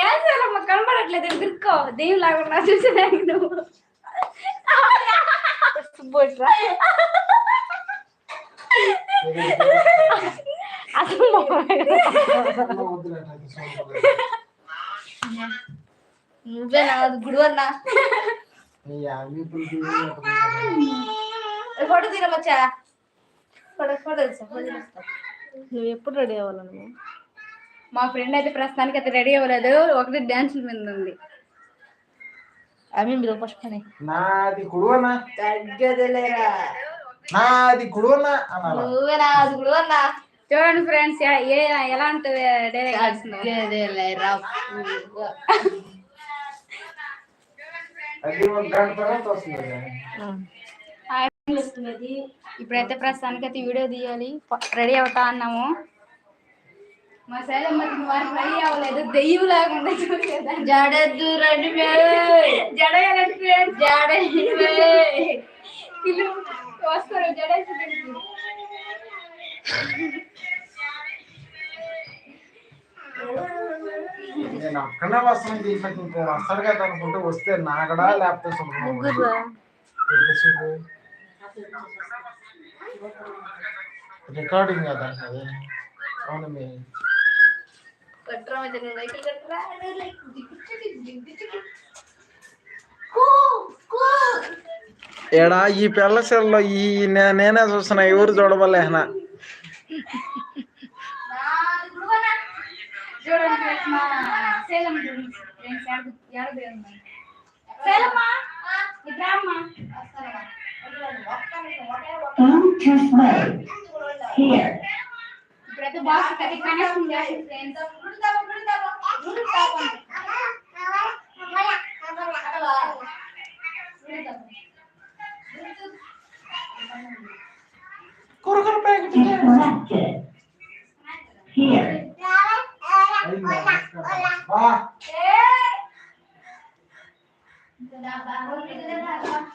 ఏం చేయాలమ్మా కనబడట్లేదు ఎదుర్కో దెయ్యం లాగా చూసేదానికి నువ్వు. అసలు నువ్వే నాది గుడివన్నా. ఫోటో తీరమచ్చా ఫోటో ఫోటో నువ్వు ఎప్పుడు రెడీ అవ్వాలి నువ్వు మా ఫ్రెండ్ అయితే ప్రస్తుతానికి అయితే రెడీ అవ్వలేదు. ఒకటి డాన్స్ మీద ఉంది. ఆమె మీద ఫస్ట్ పని. నాది కుడువనా తగ్గదులేరా. నాది కుడువనా నువ్వే నాది చూడండి ఫ్రెండ్స్ ఏ వస్తుంది ఇప్పుడైతే ప్రస్తుతానికి అయితే వీడియో తీయాలి. రెడీ అవుతా అన్నాము. మా సైడ్ వారికి రెడీ అవ్వలేదు దెయ్యం లాగా చూడలేదు జడద్దు రండి జడ ఫ్రెండ్స్ జడ వీళ్ళు వస్తారు జడేసి నేను అక్కడనే వస్తాను దీంట్లోకి ఇంకో వస్తాడు కదా అనుకుంటే వస్తే నాగడా లేకపోతే సుబ్బమ్మ. ముగ్గురు ఎక్కడ చూడు. రికార్డింగ్ కదా అదే అవును మీ కట్రా మీద లైక్ ఎడా ఈ పిల్ల సెల్లో ఈ నే- నేనే చూస్తున్నా ఎవరు చూడబలేనా చూడండి ఫ్రెండ్స్ మా సేలం ఫ్రెండ్స్ ఎక్కడ ఉన్నాయి సేలమ్మా ఇట్లా అమ్మా ఇప్పుడైతే బాక్స్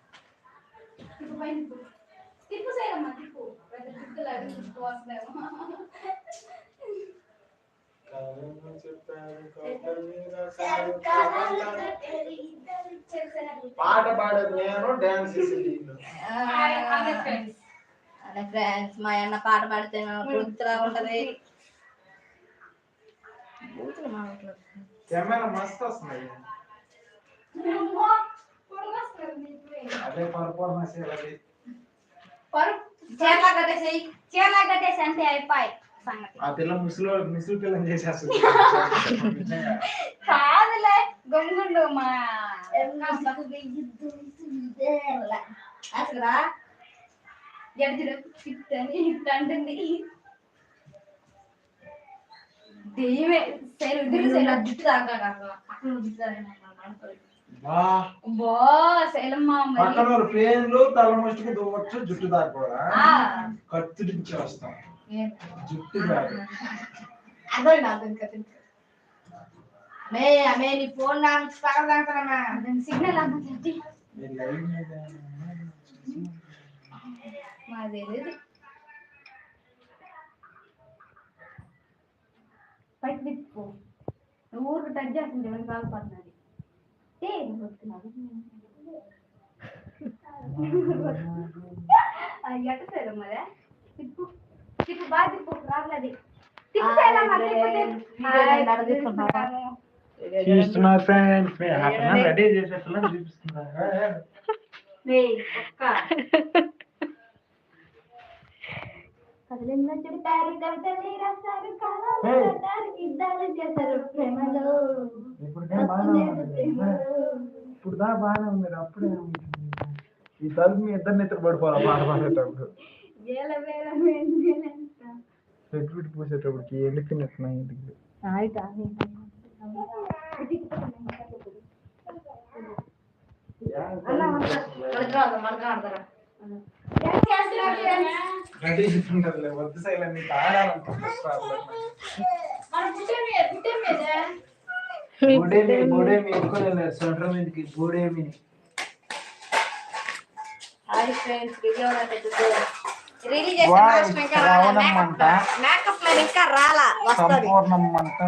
తిప్పు పైన తిప్పు. తిప్పు తిప్పు పెద్ద తిప్పులాగా తిప్పు వస్తుందేమో పాట పాడేది నేను డాన్స్. అదే ఫ్రెండ్స్ మా అన్న పాట పాడితే గుర్తులా ఉంటది కెమెరా మస్తు వస్తుంది అదే పర్ఫార్మెన్స్ అది చీరలా కట్టేసి చీరలా కట్టేసి అంతే అయిపోయి సంగతి. ఆ పిల్ల ముసలి ముసలి పిల్లని చేసేస్తుంది. కాదులే గొంగుండు మా జడ్జిడు జుట్టు అక్కడ పక్కన పేన్లు తల ముష్టికి దువ్వచ్చు జుట్టు దాకా కూడా ఆ, కత్తి దించి వస్తాం. జుట్టు సిగ్నల్ పైకి తిప్పు నువ్వు ఊరికి టచ్ చేస్తుంది బాగుపడుతున్నది ఏ నువ్వు వస్తున్నావు అది ఎట్ట మరి తిప్పు తిప్పు బాగా తిప్పు తిప్పు. చూస్తున్నారు ఫ్రెండ్స్ రెడీ చూపిస్తున్నారు. కదిలిందని రాస్తారు ప్రేమలో. ఇప్పుడు బాగానే ఉంది ఇప్పుడు దా బాగానే ఉంది అప్పుడే ఈ తలుపు మీ ఇద్దరు నిద్ర పడిపోవాలి పాట పాడేటప్పుడు వేల వేల వేలంత. పెట్టి పెట్టి పూసేటప్పటికి వెళ్ళిపోయినట్టున్నాయి ఇంటికి ఆయితా మనకు ఆడతారా రెడీ చేసుకుంటారులే వద్దు సైలెంట్ నీకు ఎక్కువ సెంటర్ మీదకి బోడేమి హాయ్ ఫ్రెండ్స్ వీడియో రిలీజ్ ఇంకా రాలా? శ్రావణమంట. మేకప్ మ్యాన్ ఇంకా రాలా? వస్తుంది. సంపూర్ణం అంట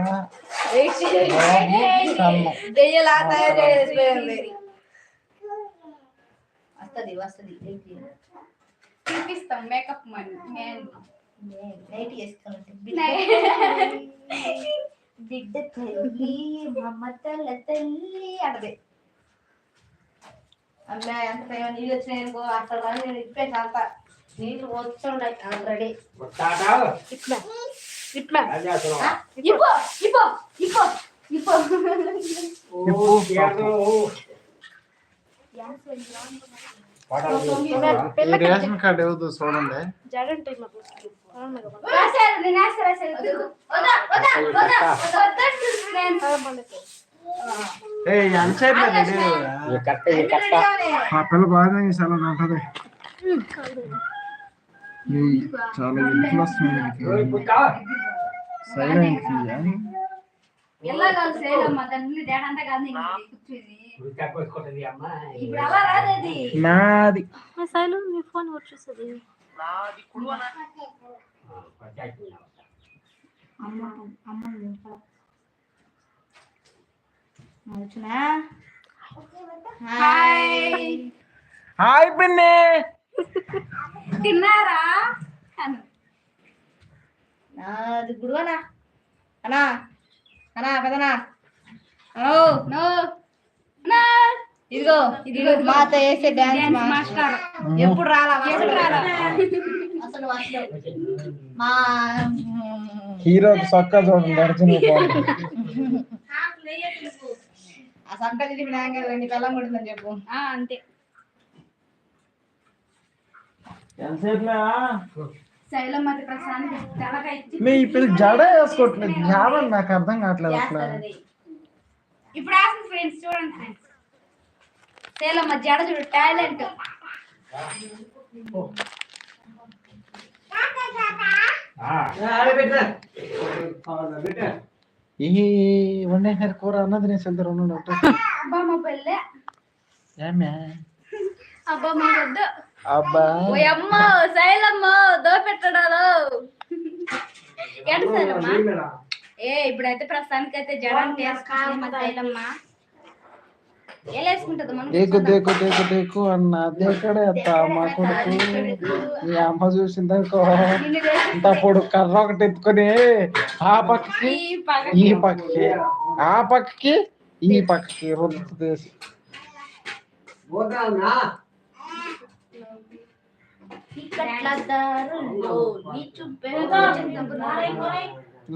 వెయిట్ చేయండి బాబు సన్నం. దెయ్యలా తయారు చేసిపోయింది వస్తుంది చూపిస్తాం మేకప్ మని నేను నైట్ వేసుకోవాలంటే నై- బిడ్డ తల్లి మమతల తల్లి అన్నది అమ్మాయి ఎంత ప్రేమ నీళ్ళు వచ్చినాయి అనుకో అసలు కానీ నేను ఇప్పేసి అంత నీళ్ళు వస్తుండయి ఆల్రెడీ ఇట్లా ఇట్లా ఇప్పో ఇప్పో ఇప్పో ఇప్పో రేషన్ కార్డు ఏదో చూడండి. మా పిల్ల బాగా చాలా ఉంటది. చాలా ఇంట్లో వస్తుంది సైలెంట్ ఎలా కాదు సేలమ్మ దాన్ని డాడ్ అంతా కాదు నీకు కూర్చుని. ఇప్పుడు అలా రాదు అది. నాది. శైలు మీ ఫోన్ వచ్చేస్తుంది అమ్మ అమ్మ వచ్చినా హాయ్. హాయ్ పిన్ని. తిన్నారా. నాది గుడువనా అనా అనా పెదనా ఓ నో నో. ఇదిగో ఇదిగో మాతో వేసే డాన్స్ మాస్టర్. ఎప్పుడు రాలా ఎప్పుడు రాలా? అసలు అసలు మా హీరో సొక్క చూడండి అర్జున్ ఆ సంట తిరిగి కొడుతుందని చెప్పు. ఆ, అంతే. ఇచ్చి మీ పిల్ల జడ వేసుకోవట్లేదు. జాబని నాకు అర్థం కావట్లేదు అసలు. ఇప్పుడు ఆసిన ఫ్రెండ్స్ చూడండి ఫ్రెండ్స్ శైలమ్మ జడ చూడు టాలెంట్. ఈ వండేసారి కూర అన్నది నేను అబ్బా మా పెళ్ళే. ఏమే అబ్బా మా వద్దు అబ్బా. ఓ అమ్మ శైలమ్మ దో పెట్టడాలు ఏంటి శైలమ్మ ఏ ఇప్పుడైతే ప్రస్తుతానికి అయితే జడ శైలమ్మ దేకు దేకు దేకు దేకు అన్న దేకడే అత్త మా కొడుకు. మీ అమ్మ చూసిందనుకో. నిన్ను వేసి ఇంత పొడు కర్ర ఒకటి ఎత్తుకొని ఆ పక్కకి ఈ పక్కకి. ఆ పక్కకి ఈ పక్కకి రుద్దు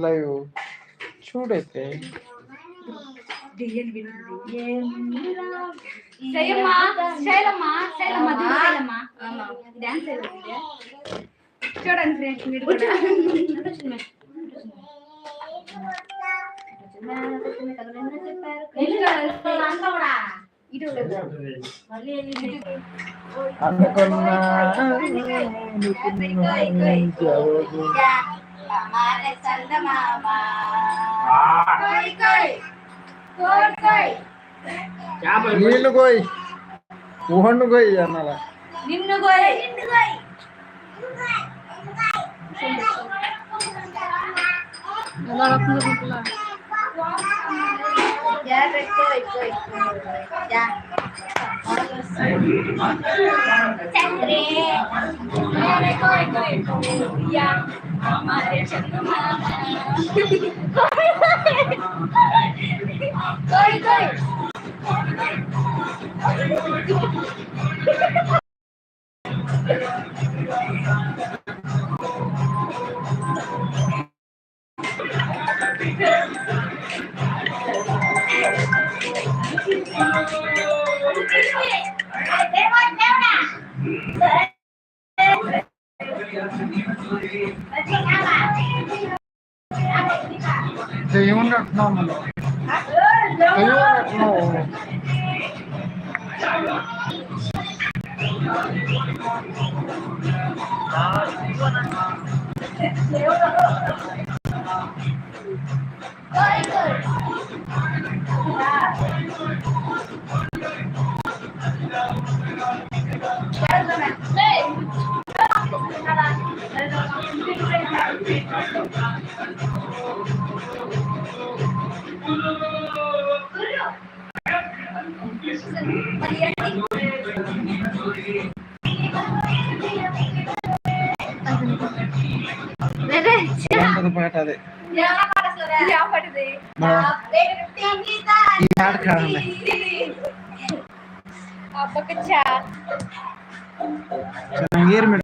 లైవ్ చూడైతే చూడండి ఫ్రెండ్స్ మీరు కూడా. anh con ನೀನು ಕೊಯ್ ಊಹಣ್ಣು ಕೊಯ್ ಅನ್ನಲ್ಲ ನಿನ್ನ ಕೊಯ್ ಎಲ್ಲ Ya recuy, cuy, ya. Chandre, ya recuy, cuy, ya. Madre Chandra. Coy, coy. దేవుణ్ణి అంటున్నాము దేవుణ్ణి అంటున్నాము దేవుడు పాట అదే ఈ పాట కాదండి అబ్బకచ్చా ఏరు మీరు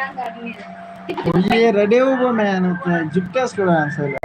నా తాళం ఒకసారి తీస్తారా నీళ్ళు పట్టాల్సిన నేను